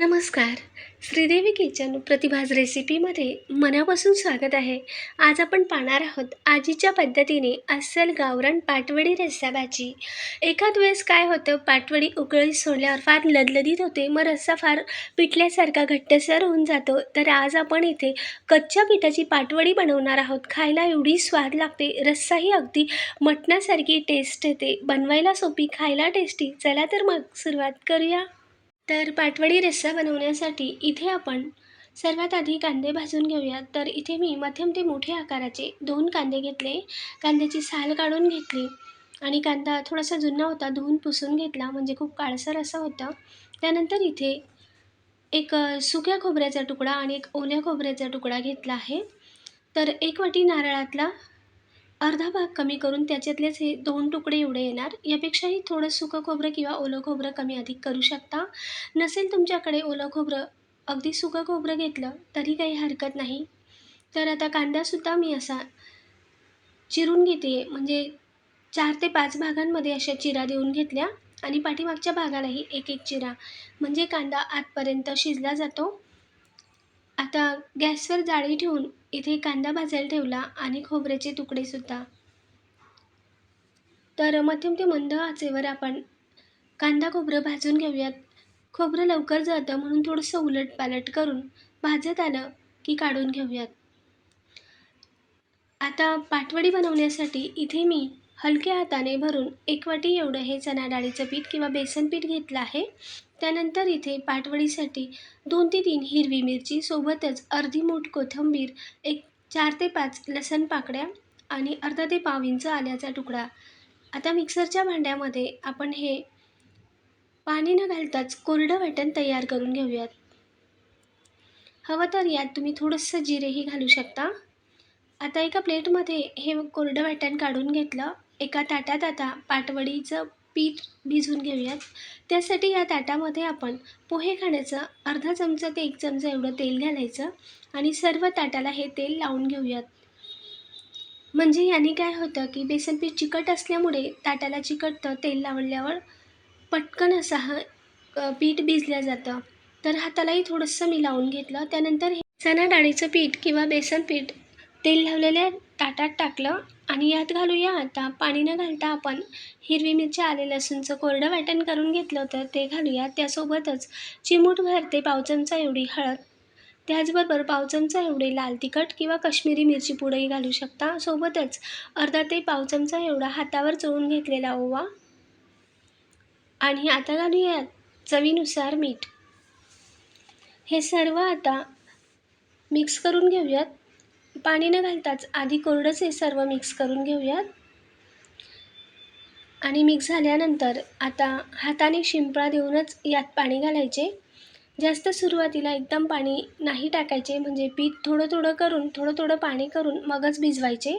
नमस्कार. श्रीदेवी किचन प्रतिभाज रेसिपीमध्ये मनापासून स्वागत आहे. आज आपण पाहणार आहोत आजीच्या पद्धतीने अस्सल गावरान पाटवडी रस्सा भाजी एखाद वेळेस काय होतं पाटवडी उकळी सोडल्यावर फार लदलदीत होते मग रस्सा फार पिठल्यासारखा घट्टसर होऊन जातो. तर आज आपण इथे कच्च्या पिठाची पाटवडी बनवणार आहोत. खायला एवढी स्वाद लागते रस्साही अगदी मटणासारखी टेस्ट येते. बनवायला सोपी खायला टेस्टी चला तर मग सुरुवात करूया. तर पाटवडी रस्सा बनवण्यासाठी इथे आपण सर्वात आधी कांदे भाजून घेऊयात तर इथे मी मध्यम ते मोठे आकाराचे दोन कांदे घेतले. कांद्याची साल काढून घेतली आणि कांदा थोडासा जुना होता धुवून पुसून घेतला म्हणजे खूप काळसर असा होता. त्यानंतर इथे एक सुक्या खोबऱ्याचा तुकडा आणि एक ओल्या खोबऱ्याचा तुकडा घेतला आहे. तर एक वाटी नारळातला अर्धा भाग कमी करून त्याच्यातलेच हे दोन तुकडे एवढे येणार. यापेक्षाही थोडं सुकं खोबरं किंवा ओलं खोबरं कमी अधिक करू शकता. नसेल तुमच्याकडे ओलं खोबरं अगदी सुकं खोबरं घेतलं तरी काही हरकत नाही. तर आता कांदासुद्धा मी असा चिरून घेते. म्हणजे चार ते पाच भागांमध्ये अशा चिरा देऊन घेतल्या आणि पाठीमागच्या भागालाही एक एक चिरा. म्हणजे कांदा आतपर्यंत शिजला जातो. आता गॅसवर जाळी ठेवून इथे कांदा भाजायला ठेवला आणि खोबऱ्याचे तुकडेसुद्धा तर मध्यम ते मंद आचेवर आपण कांदा खोबरं भाजून घेऊयात. खोबरं लवकर जातं म्हणून थोडंसं उलट पालट करून भाजत आलं की काढून घेऊयात. आता पाटवडी बनवण्यासाठी इथे मी हलक्या हाताने भरून एक वाटी एवढं हे चणा डाळीचं पीठ किंवा बेसन पीठ घेतलं आहे. त्यानंतर इथे पाटवडीसाठी दोन ते तीन हिरवी मिरची सोबतच अर्धी मूठ कोथिंबीर एक चार ते पाच लसण पाकळ्या आणि अर्धा ते पाव इंच आल्याचा तुकडा. आता मिक्सरच्या भांड्यामध्ये आपण हे पाणी न घालताच कोरडं वाटण तयार करून घेऊयात. हवं तर यात तुम्ही थोडंसं जिरेही घालू शकता. आता एका प्लेटमध्ये हे कोरडं वाटण काढून घेतलं. एका ताटात आता पाटवडीचं पीठ भिजवून घेऊयात. त्यासाठी या ताटामध्ये आपण पोहे खाण्याचं अर्धा चमचा ते एक चमचा एवढं तेल घालायचं आणि सर्व ताटाला हे तेल लावून घेऊयात. म्हणजे याने काय होतं की बेसन पीठ चिकट असल्यामुळे ताटाला चिकटतं तेल लावल्यावर पटकन असा हा पीठ भिजलं जातं. तर हातालाही थोडंसं मी लावून घेतलं. त्यानंतर हे चणा डाळीचं पीठ किंवा बेसन पीठ तेल लावलेल्या ताटात टाकलं आणि यात घालूया. आता पाणी न घालता आपण. हिरवी मिरची आले लसूणचं कोरडं वाटण करून घेतलं होतं. ते घालूया. त्यासोबतच चिमूट भरते पाव चमचा एवढी हळद. त्याचबरोबर पाव चमचा एवढे लाल तिखट किंवा काश्मीरी मिरची पुडंही घालू शकता. सोबतच अर्धा ते पाव चमचा एवढा हातावर चोळून घेतलेला ओवा. आणि आता घालूया चवीनुसार मीठ. हे सर्व आता मिक्स करून घेऊयात. पाणी न घालताच आधी कोरडंच हे सर्व मिक्स करून घेऊयात. आणि मिक्स झाल्यानंतर आता हाताने शिंपळा देऊनच यात पाणी घालायचे. जास्त सुरुवातीला एकदम पाणी नाही टाकायचे म्हणजे पीठ थोडं थोडं करून थोडं थोडं पाणी करून मगच भिजवायचे.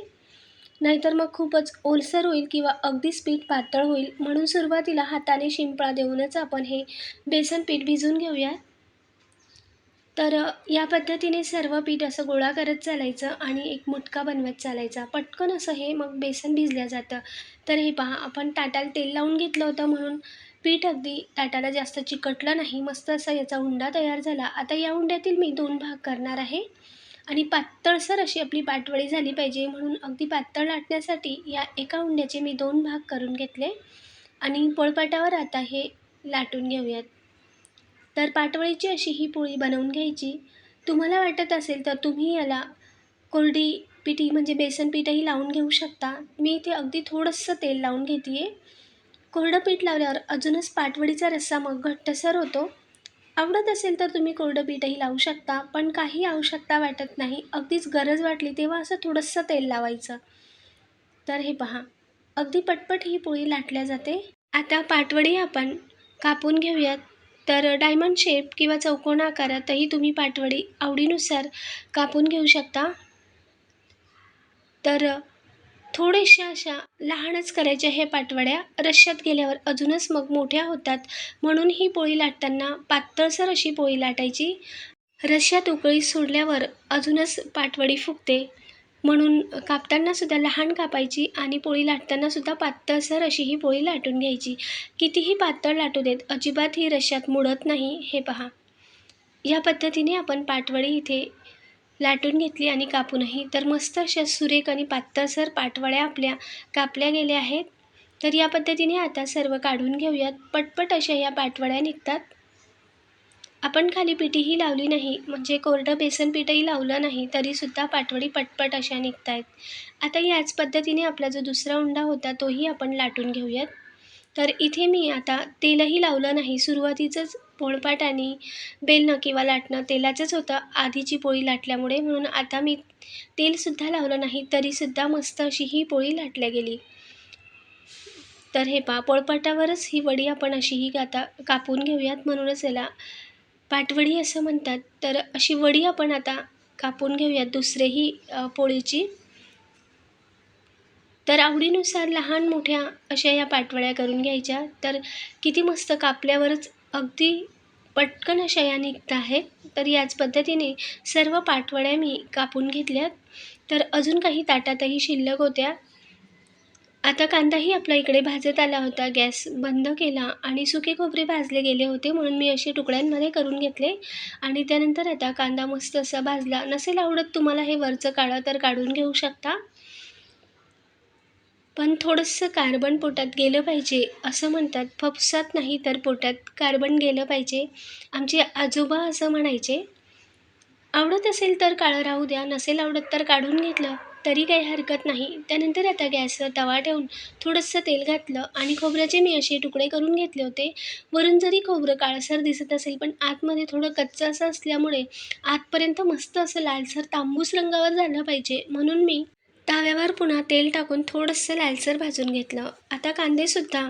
नाहीतर मग खूपच ओलसर होईल किंवा अगदीच पीठ पातळ होईल. म्हणून सुरुवातीला हाताने शिंपळा देऊनच आपण हे बेसन पीठ भिजवून घेऊया तर या पद्धतीने सर्व पीठ असं गोळा करत चालायचं आणि एक मुटका बनवत चालायचा. पटकन असं हे मग बेसन भिजलं जातं. तर हे पहा आपण ताटाला तेल लावून घेतलं होतं म्हणून पीठ अगदी ताटाला जास्त चिकटलं नाही. मस्त असा याचा उंडा तयार झाला. आता या उंड्यातील मी दोन भाग करणार आहे. आणि पातळसर अशी आपली पाटवडी झाली पाहिजे म्हणून अगदी पातळ लाटण्यासाठी या एका उंड्याचे मी दोन भाग करून घेतले. आणि पोळपाटावर आता हे लाटून घेऊयात. तर पाटवळीची अशी ही पोळी बनवून घ्यायची. तुम्हाला वाटत असेल तर तुम्ही याला कोरडी पिठी म्हणजे बेसन पीठही लावून घेऊ शकता. मी इथे अगदी थोडंसं तेल लावून घेते आहे कोरडं पीठ लावल्यावर अजूनच पाटवडीचा रस्सा मग घट्टसर होतो. आवडत असेल तर तुम्ही कोरडं पीठही लावू शकता पण काही आवश्यकता वाटत नाही. अगदीच गरज वाटली तेव्हा असं थोडंसं तेल लावायचं. तर हे पहा अगदी पटपट ही पोळी लाटल्या जाते. आता पाटवडी आपण कापून घेऊयात. तर डायमंड शेप किंवा चौकोन आकारातही तुम्ही पाटवडी आवडीनुसार कापून घेऊ शकता. तर थोड्याशा अशा लहानच करायच्या हे पाटवड्या रश्श्यात गेल्यावर अजूनच मग मोठ्या होतात. म्हणून ही पोळी लाटताना पातळसर अशी पोळी लाटायची. रश्श्यात उकळी सोडल्यावर अजूनच पाटवडी फुगते. म्हणून कापतानासुद्धा लहान कापायची आणि पोळी लाटतानासुद्धा पातळसर अशी ही पोळी लाटून घ्यायची. कितीही पातळ लाटू देत अजिबात ही रश्श्यात मुडत नाही हे पहा. या पद्धतीने आपण पाटवडी इथे लाटून घेतली आणि कापूनही. तर मस्त अशा सुरेख आणि पातळसर पाटवड्या आपल्या कापल्या गेल्या आहेत. तर या पद्धतीने आता सर्व काढून घेऊयात. पटपट अशा या पाटवड्या निघतात. आपण खाली पिठीही लावली नाही म्हणजे कोरडं बेसन पीठही लावलं नाही तरीसुद्धा पाटवडी पटपट अशा निघत आहेत आता याच पद्धतीने आपला जो दुसरा उंडा होता तोही आपण लाटून घेऊयात. तर इथे मी आता तेलही लावलं नाही सुरुवातीचंच पोळपाट आणि बेलणं किंवा लाटणं तेलाचंच होतं आधीची पोळी लाटल्यामुळे. म्हणून आता मी तेलसुद्धा लावलं नाही तरीसुद्धा मस्त अशी ही पोळी लाटल्या गेली. तर हे पा पोळपाटावरच ही वडी आपण अशी ही कापून घेऊयात म्हणूनच याला पाटवडी असं म्हणतात. तर अशी वडी आपण आता कापून घेऊयात दुसरेही पोळीची. तर आवडीनुसार लहान मोठ्या अशा या पाटवड्या करून घ्यायच्या. तर किती मस्त कापल्यावरच अगदी पटकन अशा या निघत आहेत. तर याच पद्धतीने सर्व पाटवड्या मी कापून घेतल्यात. तर अजून काही ताटातही शिल्लक होत्या. आता कांदाही आपला इकडे भाजत आला होता. गॅस बंद केला आणि सुके खोबरे भाजले गेले होते म्हणून मी असे तुकड्यांमध्ये करून घेतले आणि त्यानंतर आता कांदा मस्त असा भाजला. नसेल आवडत तुम्हाला हे वरचं काळं तर काढून घेऊ शकता. पण थोडंसं कार्बन पोटात गेलं पाहिजे असं म्हणतात. फपसात नाही तर पोटात कार्बन गेलं पाहिजे. आमचे आजोबा असं म्हणायचे. आवडत असेल तर काळं राहू द्या. नसेल आवडत तर काढून घेतलं. तरी काही हरकत नाही. त्यानंतर आता गॅसवर तवा ठेवून थोडंसं तेल घातलं आणि खोबऱ्याचे मी असे तुकडे करून घेतले होते. वरून जरी खोबरं काळसर दिसत असेल पण आतमध्ये थोडं कच्चं असं असल्यामुळे आतपर्यंत मस्त असं लालसर तांबूस रंगावर झालं पाहिजे. म्हणून मी तव्यावर पुन्हा तेल टाकून थोडंसं लालसर भाजून घेतलं. आता कांदेसुद्धा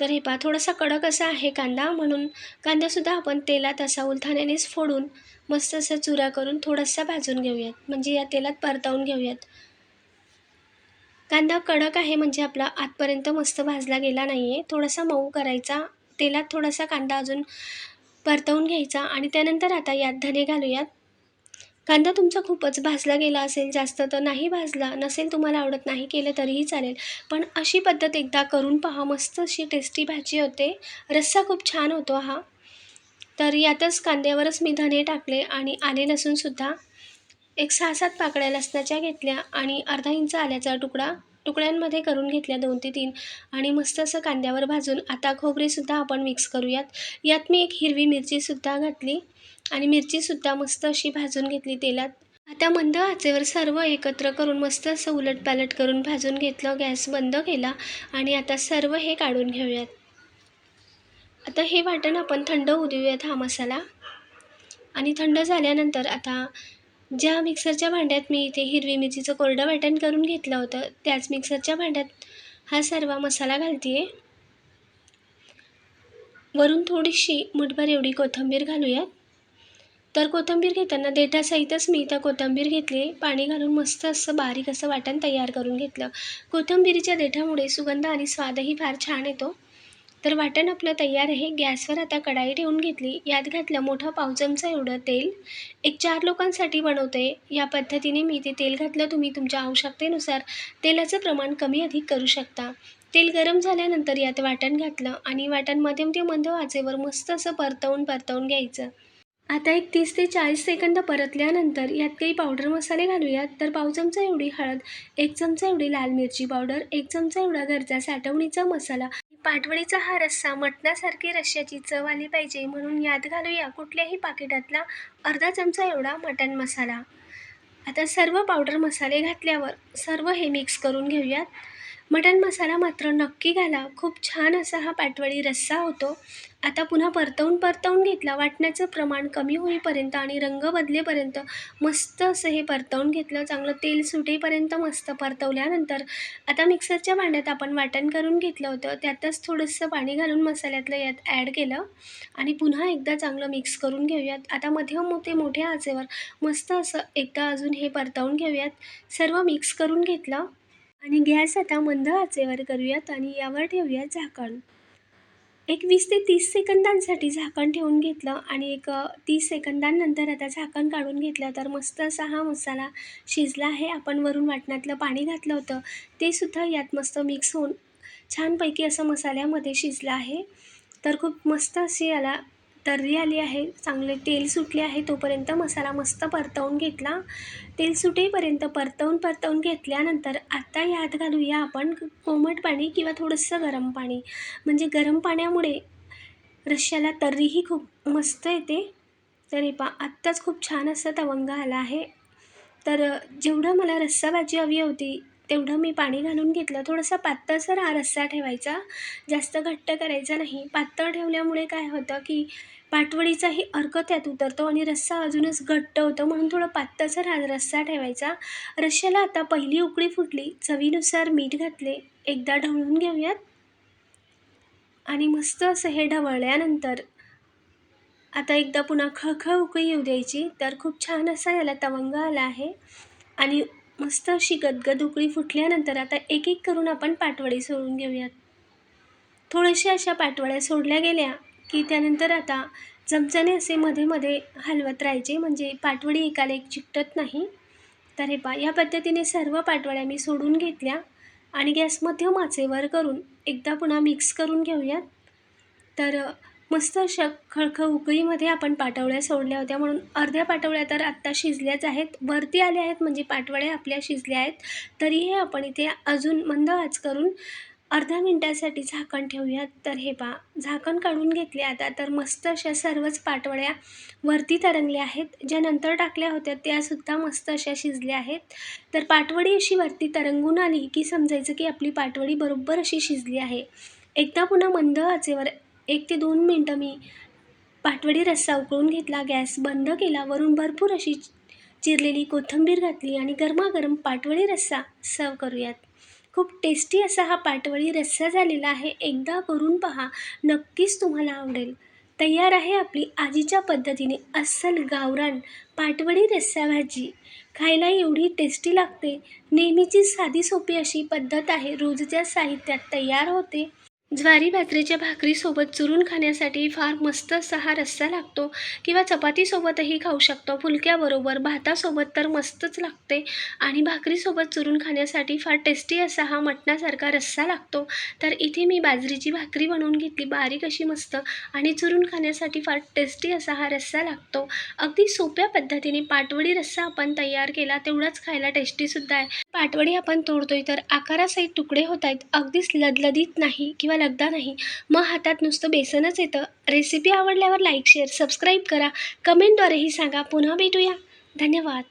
तर हे पहा थोडासा कडक असा आहे कांदा. म्हणून कांदासुद्धा आपण तेलात असा उलथाण्यानेच फोडून मस्त असा चुरा करून थोडासा भाजून घेऊयात. म्हणजे या तेलात परतावून घेऊयात. कांदा कडक आहे म्हणजे आपला आतपर्यंत मस्त भाजला गेला नाही आहे थोडासा मऊ करायचा. तेलात थोडासा कांदा अजून परतवून घ्यायचा आणि त्यानंतर आता यात धने घालूयात. कांदा तुमचा खूपच भाजला गेला असेल जास्त तर नाही भाजला. नसेल तुम्हाला आवडत नाही केलं तरीही चालेल. पण अशी पद्धत एकदा करून पहा. मस्त अशी टेस्टी भाजी होते. रस्सा खूप छान होतो हा. तर यातच कांद्यावरच मी धने टाकले आणि आले लसूणसुद्धा एक सहा सात पाकळ्या लसणाच्या घेतल्या आणि अर्धा इंच आल्याचा तुकडा तुकड्यांमध्ये करून घेतल्या दोन ते तीन आणि मस्त असं कांद्यावर भाजून आता खोबरेसुद्धा आपण मिक्स करूयात. यात मी एक हिरवी मिरचीसुद्धा घातली आणि मिरचीसुद्धा मस्त अशी भाजून घेतली तेलात. आता मंद आचेवर सर्व एकत्र करून मस्त असं उलटपालट करून भाजून घेतलं गॅस बंद केला आणि आता सर्व हे काढून घेऊयात. आता हे वाटण आपण थंड होऊ देऊयात हा मसाला. आणि थंड झाल्यानंतर आता ज्या मिक्सरच्या भांड्यात मी इथे हिरवी मिरचीचं कोरडं वाटण करून घेतलं होतं त्याच मिक्सरच्या भांड्यात हा सर्व मसाला घालते आहे वरून थोडीशी मुठभर एवढी कोथिंबीर घालूयात. तर कोथिंबीर घेताना देठासहितच मी त्या कोथिंबीर घेतली पाणी घालून मस्त असं बारीक असं वाटण तयार करून घेतलं. कोथिंबीरीच्या देठामुळे सुगंध आणि स्वादही फार छान येतो. तर वाटण आपलं तयार आहे. गॅसवर आता कढाई ठेवून घेतली. यात घातलं मोठा पाव चमचा एवढं तेल. एक चार लोकांसाठी बनवते. या पद्धतीने मी ते तेल घातलं. तुम्ही तुमच्या आवश्यकतेनुसार तेलाचं प्रमाण कमी अधिक करू शकता. तेल गरम झाल्यानंतर यात वाटण घातलं आणि वाटण मध्यम ते मंद वाचेवर मस्त असं परतवून परतवून घ्यायचं. आता एक तीस ते चाळीस सेकंद परतल्यानंतर यात काही पावडर मसाले घालूयात. तर पाव चमचा एवढी हळद एक चमचा एवढी लाल मिरची पावडर एक चमचा एवढा घरचा साठवणीचा मसाला पाटवडीचा हा रस्सा मटणासारखी रश्श्याची चव आली पाहिजे म्हणून यात घालूया कुठल्याही पाकिटातला अर्धा चमचा एवढा मटण मसाला. आता सर्व पावडर मसाले घातल्यावर सर्व हे मिक्स करून घेऊयात. मटण मसाला मात्र नक्की घाला. खूप छान असा हा पाटवडी रस्सा होतो. आता पुन्हा परतवून परतवून घेतला. वाटण्याचं प्रमाण कमी होईपर्यंत आणि रंग बदलेपर्यंत मस्त असं हे परतवून घेतलं. चांगलं तेल सुटेपर्यंत मस्त परतवल्यानंतर आता मिक्सरच्या भांड्यात आपण वाटण करून घेतलं होतं. त्यातच थोडंसं पाणी घालून मसाल्यातलं यात ॲड केलं आणि पुन्हा एकदा चांगलं मिक्स करून घेऊयात. आता मध्यम मोठे मोठ्या आचेवर मस्त असं एकदा अजून हे परतवून घेऊयात. सर्व मिक्स करून घेतलं. आणि गॅस आता मंद आचेवर करूयात आणि यावर ठेवूयात झाकण. एक वीस ते तीस सेकंदांसाठी झाकण ठेवून घेतलं आणि एक तीस सेकंदांनंतर आता झाकण काढून घेतलं तर मस्त असा हा मसाला शिजला आहे. आपण वरून वाटणातलं पाणी घातलं होतं. ते सुद्धा यात मस्त मिक्स होऊन छानपैकी असं मसाल्यामध्ये शिजलं आहे. तर खूप मस्त अशी याला तर्री आली आहे. चांगले तेल सुटले आहे तोपर्यंत मसाला मस्त परतवून घेतला. तेल सुटेपर्यंत परतवून परतवून घेतल्यानंतर आता यात घालूया आपण कोमट पाणी किंवा थोडंसं गरम पाणी. म्हणजे गरम पाण्यामुळे रश्श्याला तर्रीही खूप मस्त येते. तरी पा आत्ताच खूप छान असा तवंग आला आहे. तर जेवढं मला रस्सा भाजी हवी होती तेवढं मी पाणी घालून घेतलं. थोडंसं पातळसर हा रस्सा ठेवायचा. जास्त घट्ट करायचा नाही. पातळ ठेवल्यामुळे काय होतं की पाटवडीचाही अर्क त्यात उतरतो आणि रस्सा अजूनच घट्ट होतं. म्हणून थोडं पातळसर हा रस्सा ठेवायचा. रश्श्याला आता पहिली उकळी फुटली. चवीनुसार मीठ घातले. एकदा ढवळून घेऊयात. आणि मस्त असं हे ढवळल्यानंतर आता एकदा पुन्हा खळखळ उकळी येऊ द्यायची. तर खूप छान असा याला तवंग आला आहे. आणि मस्त अशी गदगद उकळी फुटल्यानंतर आता एक एक करून आपण पाटवडी सोडून घेऊयात. थोड्याशा अशा पाटवड्या सोडल्या गेल्या की त्यानंतर आता चमच्याने असे मध्ये मध्ये हलवत राहायचे. म्हणजे पाटवडी एकाला एक चिकटत नाही. तर हे पा या पद्धतीने सर्व पाटवड्या मी सोडून घेतल्या आणि गॅस मध्यम आचेवर करून एकदा पुन्हा मिक्स करून घेऊयात. तर मस्त अशा खळखळ उकळीमध्ये आपण पाटवळ्या सोडल्या होत्या. म्हणून अर्ध्या पाटवळ्या तर आत्ता शिजल्याच आहेत. वरती आल्या आहेत म्हणजे पाटवड्या आपल्या शिजल्या आहेत. तरीही आपण इथे अजून मंद आच करून अर्ध्या मिनटासाठी झाकण ठेवूयात. तर हे पा झाकण काढून घेतले आता तर मस्त अशा सर्वच पाटवड्या वरती तरंगल्या आहेत. ज्या नंतर टाकल्या होत्या त्यासुद्धा मस्त अशा शिजल्या आहेत. तर पाटवडी अशी वरती तरंगून आली की समजायचं की आपली पाटवडी बरोबर अशी शिजली आहे. एकदा पुन्हा मंद आचेवर एक ते दोन मिनटं मी पाटवडी रस्सा उकळून घेतला गॅस बंद केला वरून भरपूर अशी चिरलेली कोथिंबीर घातली आणि गरमागरम पाटवडी रस्सा सर्व करूयात. खूप टेस्टी असा हा पाटवडी रस्सा झालेला आहे. एकदा करून पहा नक्कीच तुम्हाला आवडेल. तयार आहे आपली आजीच्या पद्धतीने अस्सल गावरान पाटवडी रस्सा भाजी. खायला एवढी टेस्टी लागते. नेहमीची साधी सोपी अशी पद्धत आहे. रोजच्या साहित्यात तयार होते. ज्वारी बाजरीच्या भाकरीसोबत चुरून खाण्यासाठी फार मस्त असा हा रस्सा लागतो किंवा चपातीसोबतही खाऊ शकतो. फुलक्याबरोबर भातासोबत तर मस्तच लागते आणि भाकरीसोबत चुरून खाण्यासाठी फार टेस्टी असा हा मटणासारखा रस्सा लागतो. तर इथे मी बाजरीची भाकरी बनवून घेतली बारीक अशी मस्त आणि चुरून खाण्यासाठी फार टेस्टी असा हा रस्सा लागतो. अगदी सोप्या पद्धतीने पाटवडी रस्सा आपण तयार केला तेवढाच खायला टेस्टीसुद्धा आहे. पाटवडी आपण तोडतोय तर आकारासहित तुकडे होत आहेत. अगदीच लदलदीत नाही किंवा लगदा नाही. मग हातात नुसतं बेसनच येतं. रेसिपी आवडल्यावर लाईक शेअर सबस्क्राईब करा. कमेंटद्वारेही सांगा. पुन्हा भेटूया. धन्यवाद.